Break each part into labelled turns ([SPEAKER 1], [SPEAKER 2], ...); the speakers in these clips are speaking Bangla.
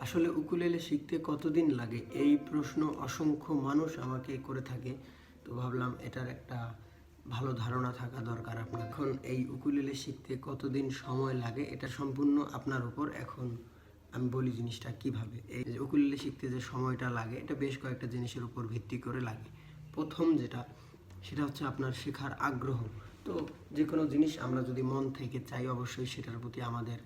[SPEAKER 1] আসলে উকুলেলে শিখতে কতদিন লাগে? এই প্রশ্ন অসংখ্য মানুষ আমাকে করে থাকে। তো ভাবলাম এটার একটা ভালো ধারণা থাকা দরকার আপনার এখন এই উকুলেলে শিখতে কতদিন সময় লাগে? এটা সম্পূর্ণ আপনার উপর। এখন আমি বলি জিনিসটা কীভাবে? এই উকুলেলে শিখতে যে সময়টা লাগে, এটা বেশ কয়েকটা জিনিসের উপর ভিত্তি করে লাগে। প্রথম যেটা, সেটা হচ্ছে আপনার শেখার আগ্রহ। তো যে কোনো জিনিস আমরা যদি মন থেকে চাই, অবশ্যই সেটার প্রতি আমাদের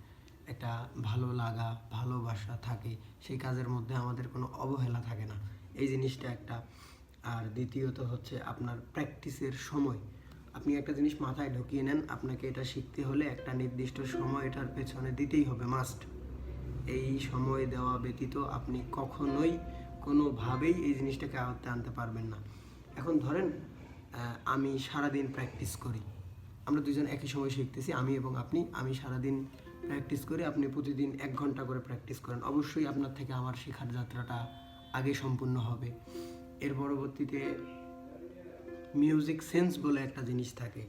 [SPEAKER 1] একটা ভালো লাগা, ভালোবাসা থাকে, সেই কাজের মধ্যে আমাদের কোনো অবহেলা থাকে না। এই জিনিসটা একটা। আর দ্বিতীয়ত হচ্ছে আপনার প্র্যাকটিসের সময়। আপনি একটা জিনিস মাথায় ঢুকিয়ে নেন, আপনাকে এটা শিখতে হলে একটা নির্দিষ্ট সময় এটার পেছনে দিতেই হবে, মাস্ট। এই সময় দেওয়া ব্যতীত আপনি কখনোই কোনোভাবেই এই জিনিসটাকে আয়ত্তে আনতে পারবেন না। এখন ধরেন আমি সারাদিন প্র্যাকটিস করি। আমরা দুজন একই সময় শিখতেছি, আমি এবং আপনি। আমি সারাদিন প্র্যাকটিস করে আপনি প্রতিদিন এক ঘণ্টা করে প্র্যাকটিস করেন। অবশ্যই আপনার থেকে আমার শেখার যাত্রাটা আগে সম্পূর্ণ হবে। এর পরবর্তীতে মিউজিক সেন্স বলে একটা জিনিস থাকে।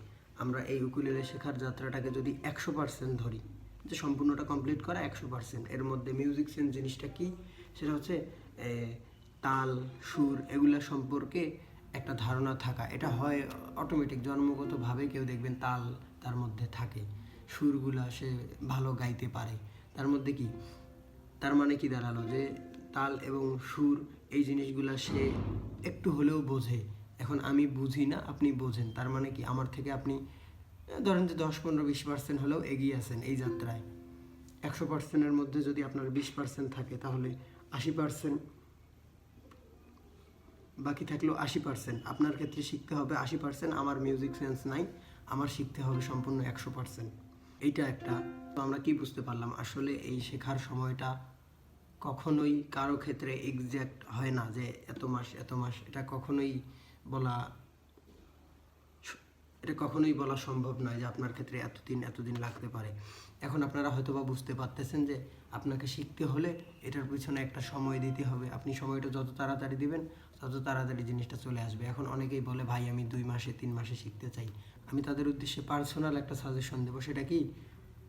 [SPEAKER 1] আমরা এই উকুলেলে শেখার যাত্রাটাকে যদি একশো পার্সেন্ট ধরি, যে সম্পূর্ণটা কমপ্লিট করা একশো পার্সেন্ট এর মধ্যে মিউজিক সেন্স জিনিসটা কি? সেটা হচ্ছে তাল, সুর, এগুলা সম্পর্কে একটা ধারণা থাকা। এটা হয় অটোমেটিক জন্মগতভাবে কেউ দেখবেন তাল তার মধ্যে থাকে। সুরগুলা সে ভালো গাইতে পারে। তার মধ্যে কি? তার মানে কি দাঁড়াল? যে তাল এবং সুর এই জিনিসগুলা সে একটু হলেও বোঝে। এখন আমি বুঝি না, আপনি বোঝেন। তার মানে কি? আমার থেকে আপনি ধরেন যে দশ পনেরো বিশ পার্সেন্ট হলেও এগিয়ে আছেন এই যাত্রায়। একশো পার্সেন্টের মধ্যে যদি আপনার বিশ পার্সেন্ট থাকে, তাহলে আশি পার্সেন্ট বাকি থাকল আশি পার্সেন্ট আপনার ক্ষেত্রে শিখতে হবে আশি পার্সেন্ট আমার মিউজিক সেন্স নাই, আমার শিখতে হবে সম্পূর্ণ একশো পার্সেন্ট এইটা একটা। তো আমরা কি বুঝতে পারলাম? আসলে এই শেখার সময়টা কখনোই কারও ক্ষেত্রে এক্স্যাক্ট হয় না যে এত মাস এত মাস। এটা কখনোই বলা এটা কখনোই বলা সম্ভব নয় যে আপনার ক্ষেত্রে এতদিন এতদিন লাগতে পারে। এখন আপনারা হয়তো বা বুঝতে পারতেছেন যে আপনাকে শিখতে হলে এটার পিছনে একটা সময় দিতে হবে। আপনি সময়টা যত তাড়াতাড়ি দিবেন, তত তাড়াতাড়ি জিনিসটা চলে আসবে। এখন অনেকেই বলে, ভাই, আমি দুই মাসে, তিন মাসে শিখতে চাই। আমি তাদের উদ্দেশ্যে পার্সোনাল একটা সাজেশন দেবো। সেটা কি?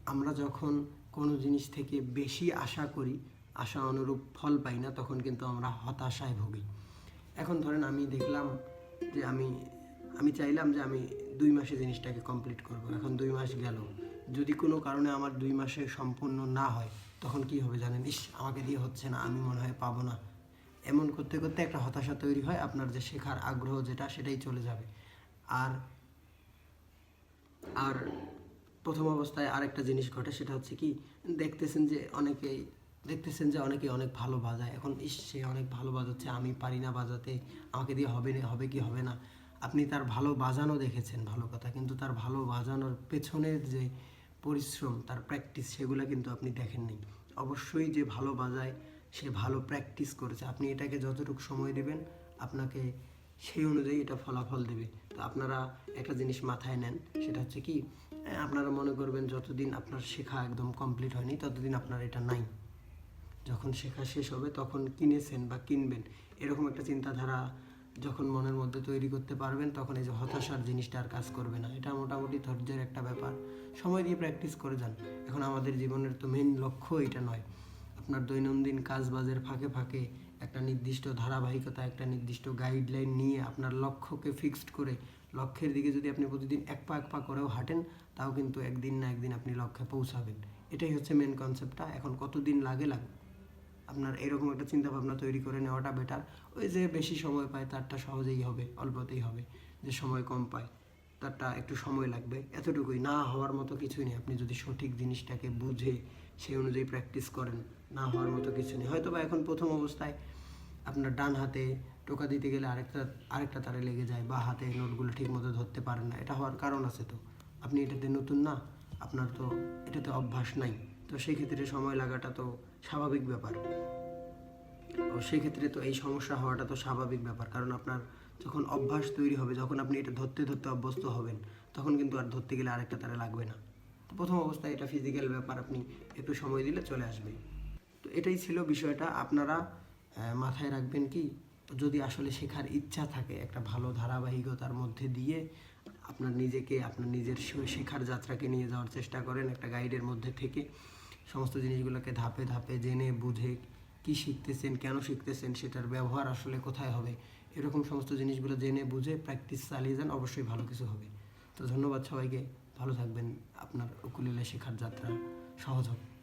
[SPEAKER 1] আমরা যখন কোনো জিনিস থেকে বেশি আশা করি, আশা অনুরূপ ফল পাই না, তখন কিন্তু আমরা হতাশায় ভুগি। এখন ধরেন আমি দেখলাম যে আমি আমি চাইলাম যে আমি দুই মাসে জিনিসটাকে কমপ্লিট করব। এখন দুই মাস গেল। যদি কোনো কারণে আমার দুই মাসে সম্পূর্ণ না হয়, তখন কি হবে জানেন? ইস, আমাকে দিয়ে হচ্ছে না, আমি মনে হয় পাবো না। এমন করতে করতে একটা হতাশা তৈরি হয়, আপনার যে শেখার আগ্রহ যেটা, সেটাই চলে যাবে। আর আর প্রথম অবস্থায় আরেকটা জিনিস ঘটে, সেটা হচ্ছে কি, দেখতেছেন যে অনেকেই, দেখতেছেন যে অনেকে অনেক ভালো বাজায়। এখন ইস, সে অনেক ভালো বাজাচ্ছে, আমি পারি না বাজাতে, আমাকে দিয়ে হবে না, হবে কি হবে না? আপনি তার ভালো বাজানো দেখেছেন, ভালো কথা। কিন্তু তার ভালো বাজানোর পেছনের যে পরিশ্রম, তার প্র্যাকটিস সেগুলো কিন্তু আপনি দেখেননি। অবশ্যই যে ভালো বাজায়, সে ভালো প্র্যাকটিস করেছে। আপনি এটাকে যতটুকু সময় দেবেন, আপনাকে সেই অনুযায়ী এটা ফলাফল দেবে। তো আপনারা একটা জিনিস মাথায় নেন, সেটা হচ্ছে কি আপনারা মনে করবেন যতদিন আপনার শেখা একদম কমপ্লিট হয়নি, ততদিন আপনার এটা নাই। যখন শেখা শেষ হবে, তখন কিনেছেন বা কিনবেন, এরকম একটা চিন্তাধারা যখন মনের মধ্যে তৈরি করতে পারবেন, তখন এই যে হতাশার জিনিসটা আর কাজ করবে না। এটা মোটামুটি ধৈর্যের একটা ব্যাপার। সময় দিয়ে প্র্যাকটিস করে যান। এখন আমাদের জীবনের তো মেন লক্ষ্য এটা নয়। আপনার দৈনন্দিন কাজবাজের ফাঁকে ফাঁকে একটা নির্দিষ্ট ধারাবাহিকতা, একটা নির্দিষ্ট গাইডলাইন নিয়ে আপনার লক্ষ্যকে ফিক্সড করে, লক্ষ্যের দিকে যদি আপনি প্রতিদিন এক পা এক পা করেও হাঁটেন, তাও কিন্তু একদিন না একদিন আপনি লক্ষ্যে পৌঁছাবেন। এটাই হচ্ছে মেন কনসেপ্টটা এখন কতদিন লাগে লাগুক আপনার এরকম একটা চিন্তা ভাবনা তৈরি করে নেওয়াটা বেটার ওই যে বেশি সময় পায়, তারটা সহজেই হবে, অল্পতেই হবে। যে সময় কম পায়, তারটা একটু সময় লাগবে। এতটুকুই, না হওয়ার মতো কিছুই নেই। আপনি যদি সঠিক জিনিসটাকে বুঝে, সেই অনুযায়ী প্র্যাকটিস করেন, না হওয়ার মতো কিছু নেই। হয়তো বা এখন প্রথম অবস্থায় আপনার ডান হাতে টোকা দিতে গেলে আরেকটা আরেকটা তারে লেগে যায়, বা হাতে নোটগুলো ঠিক মতো ধরতে পারেন না। এটা হওয়ার কারণ আছে তো। আপনি এটাতে নতুন না, আপনার তো এটাতে অভ্যাস নাই। তো সেই ক্ষেত্রে সময় লাগাটা তো স্বাভাবিক ব্যাপার। ও সেই ক্ষেত্রে তো এই সমস্যা হওয়াটা তো স্বাভাবিক ব্যাপার। কারণ আপনার যখন অভ্যাস তৈরি হবে, যখন আপনি এটা ধরতে ধরতে অভ্যস্ত হবেন, তখন কিন্তু আর ধরতে গেলে আরেকটা তারা লাগবে না। তো প্রথম অবস্থায় এটা ফিজিক্যাল ব্যাপার আপনি একটু সময় দিলে চলে আসবে। তো এটাই ছিল বিষয়টা। আপনারা মাথায় রাখবেন কি, যদি আসলে শেখার ইচ্ছা থাকে একটা ভালো ধারাবাহিকতার মধ্যে দিয়ে আপনার নিজেকে, আপনার নিজের শেখার যাত্রাকে নিয়ে যাওয়ার চেষ্টা করেন, একটা গাইডের মধ্যে থেকে। সমস্ত জিনিসগুলোকে ধাপে ধাপে জেনে, বুঝে কি শিখতেছেন, কেন শিখতেছেন, সেটার ব্যবহার আসলে কোথায় হবে? এরকম সমস্ত জিনিসগুলো জেনে, বুঝে প্র্যাকটিস চালিয়ে যান, অবশ্যই ভালো কিছু হবে। তো ধন্যবাদ সবাইকে। ভালো থাকবেন। আপনার উকুলেলে শেখার যাত্রা সহজ হোক